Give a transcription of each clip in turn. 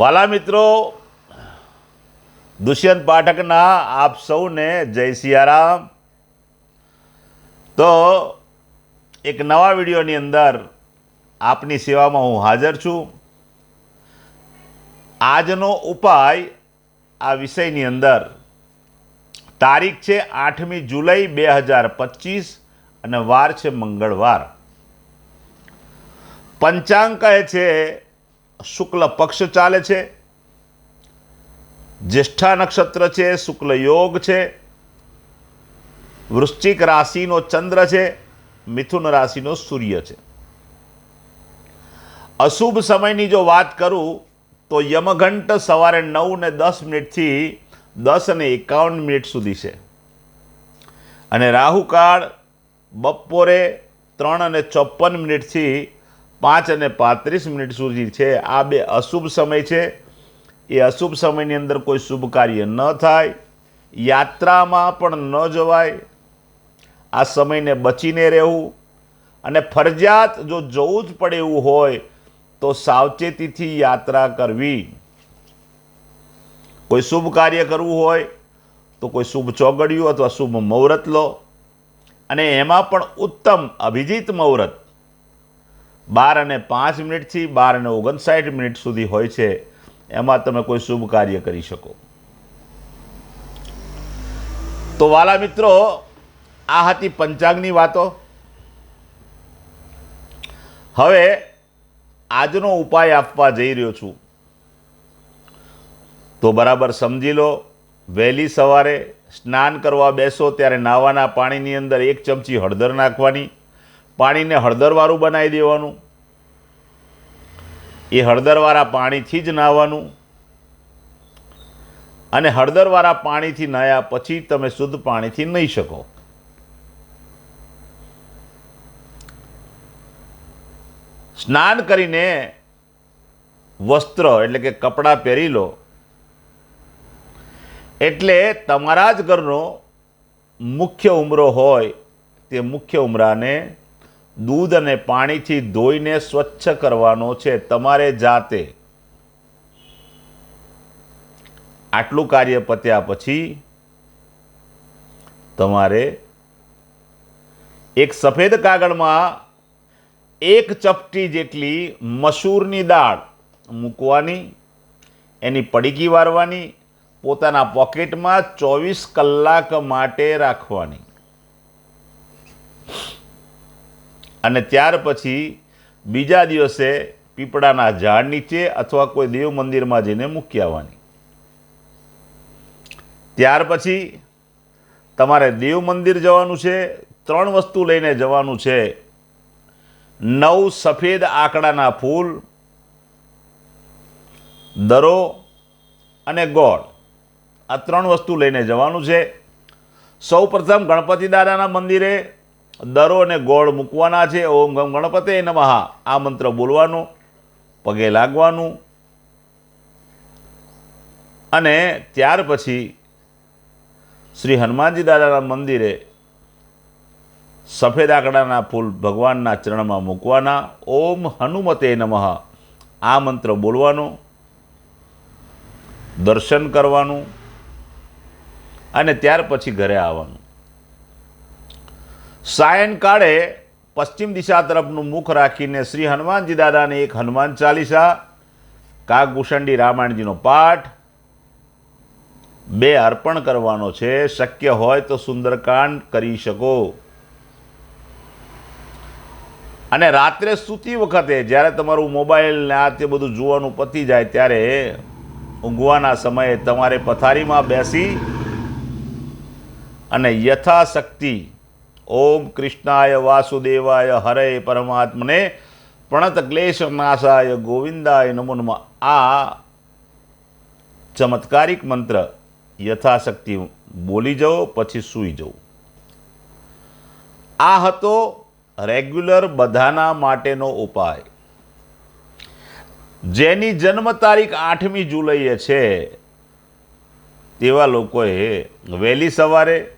વાલા મિત્રો, દુષ્યંત પાઠકના આપ સૌને જય સિયારામ. તો એક નવા વિડીયોની અંદર આપની સેવામાં હું હાજર છું. આજનો ઉપાય આ વિષયની અંદર. તારીખ છે આઠમી જુલાઈ બે હજાર પચીસ અને વાર છે મંગળવાર. પંચાંગ કહે છે શુક્લ પક્ષ ચાલે છે. જ્યેષ્ઠા નક્ષત્ર છે, શુક્લ યોગ છે. વૃશ્ચિક રાશિનો ચંદ્ર છે, મિથુન રાશિનો સૂર્ય છે. અશુભ સમયની જો વાત કરું, તો યમઘંટ સવારે નવ ને દસ મિનિટથી દસ અને એકાવન મિનિટ સુધી છે. અને રાહુકાળ બપોરે ત્રણ અને ચોપન મિનિટથી પાંચ અને પાંત્રીસ મિનિટ સુધી છે. આ બે અશુભ સમય છે. એ અશુભ સમયની અંદર કોઈ શુભ કાર્ય ન થાય. યાત્રામાં પણ ન જવાય. આ સમયને બચીને રહેવું. અને ફરજિયાત જો જવું જ પડે એવું હોય, તો સાવચેતીથી યાત્રા કરવી. કોઈ શુભ કાર્ય કરવું હોય, તો કોઈ શુભ ચોગડિયું અથવા શુભ મુહૂર્ત લો. અને એમાં પણ ઉત્તમ અભિજીત મુહૂર્ત. બાર અને પાંચ મિનિટથી બાર અને ઓગણસાઠ મિનિટ સુધી હોય છે. એમાં તમે કોઈ શુભ કાર્ય કરી શકો. તો વાલા મિત્રો, આ હતી પંચાંગની વાતો. હવે આજનો ઉપાય આપવા જઈ રહ્યો છું. તો બરાબર સમજી લો, વહેલી સવારે સ્નાન કરવા બેસો, ત્યારે નાવાના પાણીની અંદર એક ચમચી હળદર નાખવાની. પાણીને હળદરવાળું બનાવી દેવાનું. એ હળદરવાળા પાણીથી જ નાહવાનું. અને હળદરવાળા પાણીથી નાહ્યા પછી તમે શુદ્ધ પાણીથી નહીં શકો. સ્નાન કરીને વસ્ત્ર એટલે કે કપડાં પહેરી લો. એટલે તમારા જ ઘરનો મુખ્ય ઉમરો હોય તે મુખ્ય ઉમરાને દૂધ અને પાણીથી ધોઈને સ્વચ્છ કરવાનો છે તમારે જાતે. આટલું કાર્ય પત્યા પછી તમારે એક સફેદ કાગળમાં એક ચપટી જેટલી મસૂરની દાળ મૂકવાની, એની પડીકી વારવાની, પોતાના પોકેટમાં ચોવીસ કલાક માટે રાખવાની. અને ત્યાર પછી બીજા દિવસે પીપળાના ઝાડ નીચે અથવા કોઈ દેવ મંદિરમાં જઈને મૂકી આવવાની. ત્યાર પછી તમારે દેવ મંદિર જવાનું છે, ત્રણ વસ્તુ લઈને જવાનું છે. નવ સફેદ આંકડાના ફૂલ, દરો અને ગોળ. આ ત્રણ વસ્તુ લઈને જવાનું છે. સૌ પ્રથમ ગણપતિ દાદાના મંદિરે દરો અને ગોળ મૂકવાના છે. ઓમ ગમ ગણપતે નમઃ. આ મંત્ર બોલવાનો, પગે લાગવાનું. અને ત્યાર પછી શ્રી હનુમાનજી દાદાના મંદિરે સફેદ આંકડાના ફૂલ ભગવાનના ચરણમાં મૂકવાના. ઓમ હનુમતે નમઃ. આ મંત્ર બોલવાનો, દર્શન કરવાનું અને ત્યાર પછી ઘરે આવવાનું. સાયંકાળે પશ્ચિમ દિશા તરફનું મુખ રાખીને શ્રી હનુમાનજી દાદાને એક હનુમાન ચાલીસા કાગભૂષણડી રામાયણજીનો પાઠ, બે અર્પણ કરવાનો છે, શક્ય હોય તો સુંદરકાંડ કરી શકો. અને રાત્રે સૂતી વખતે જ્યારે તમારું મોબાઈલ ને આ તે બધું જોવાનું પતી જાય ત્યારે ઊંઘવાના સમયે તમારે પથારીમાં બેસી અને યથાશક્તિ ઓમ કૃષ્ણાય વાસુદેવાય હરે પરમાત્મને પ્રણત ક્લેશ નાશાય ગોવિંદાય નમો નમઃ આ ચમત્કારિક મંત્ર યથાશક્તિ બોલી જાઓ પછી સૂઈ જવું. આ હતો રેગ્યુલર બધાના માટેનો ઉપાય. જેની જન્મ તારીખ આઠમી જુલાઈએ છે, તેવા લોકોએ વહેલી સવારે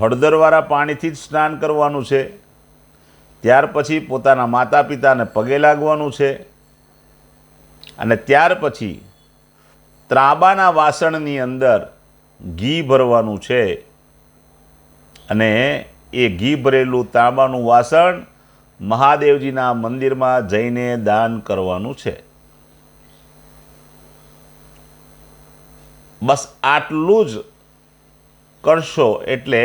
હળદરવાળા પાણીથી જ સ્નાન કરવાનું છે. ત્યાર પછી પોતાના માતા પિતાને પગે લાગવાનું છે. અને ત્યાર પછી ત્રાંબાના વાસણની અંદર ઘી ભરવાનું છે. અને એ ઘી ભરેલું તાંબાનું વાસણ મહાદેવજીના મંદિરમાં જઈને દાન કરવાનું છે. બસ આટલું જ કરશો એટલે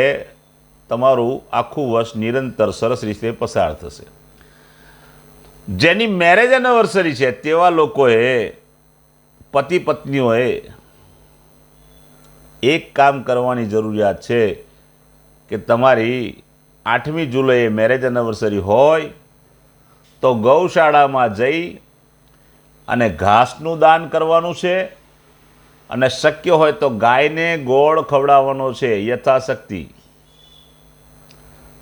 તમારું આખું વર્ષ નિરંતર સરસ રીતે પસાર થશે. જેની મેરેજ એનિવર્સરી છે, તેવા લોકોએ, પતિ પત્નીઓએ એક કામ કરવાની જરૂરિયાત છે કે તમારી આઠમી જુલાઈએ મેરેજ એનિવર્સરી હોય તો ગૌશાળામાં જઈ અને ઘાસનું દાન કરવાનું છે અને શક્ય હોય તો ગાયને ગોળ ખવડાવવાનો છે, યથાશક્તિ.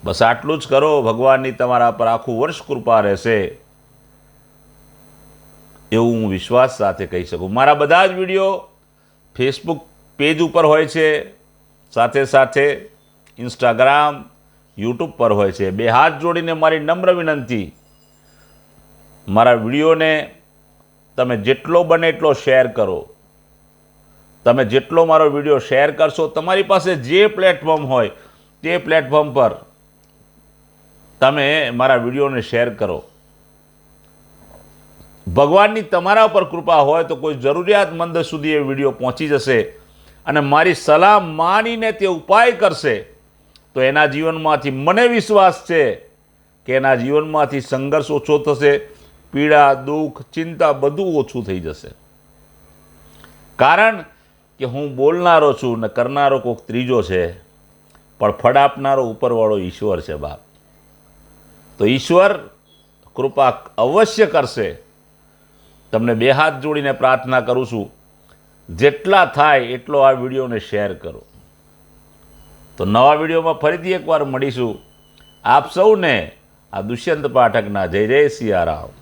બસ આટલું જ કરો, ભગવાનની તમારા પર આખું વર્ષ કૃપા રહેશે. એવું હું વિશ્વાસ સાથે કહી શકું. મારા બધા જ વીડિયો ફેસબુક પેજ ઉપર હોય છે, સાથે સાથે ઇન્સ્ટાગ્રામ, યુટ્યુબ પર હોય છે. બે હાથ જોડીને મારી નમ્ર વિનંતી, મારા વિડીયોને તમે જેટલો બને એટલો શેર કરો. તમે જેટલો મારો વીડિયો શેર કરશો, તમારી પાસે જે પ્લેટફોર્મ હોય તે પ્લેટફોર્મ પર તમે મારા વિડીયોને શેર કરો. ભગવાનની તમારા પર કૃપા હોય તો કોઈ જરૂરિયાતમંદ સુધી એ વીડિયો પહોંચી જશે અને મારી સલાહ માનીને તે ઉપાય કરશે, તો એના જીવનમાંથી મને વિશ્વાસ છે કે એના જીવનમાંથી સંઘર્ષ ઓછો થશે, પીડા, દુઃખ, ચિંતા બધું ઓછું થઈ જશે. કારણ કે હું બોલનારો છું ને કરનારો કોઈક ત્રીજો છે, પણ ફળ આપનારો ઉપરવાળો ઈશ્વર છે બાપ. તો ઈશ્વર કૃપા અવશ્ય કરશે. તમને બે હાથ જોડીને પ્રાર્થના કરું છું. જેટલા થાય એટલો આ વિડીયોને શેર કરો. તો નવા વિડીયોમાં ફરીથી એકવાર મળીશું. આપ સૌને આ દુષ્યંત પાઠકના જય જય સિયારામ.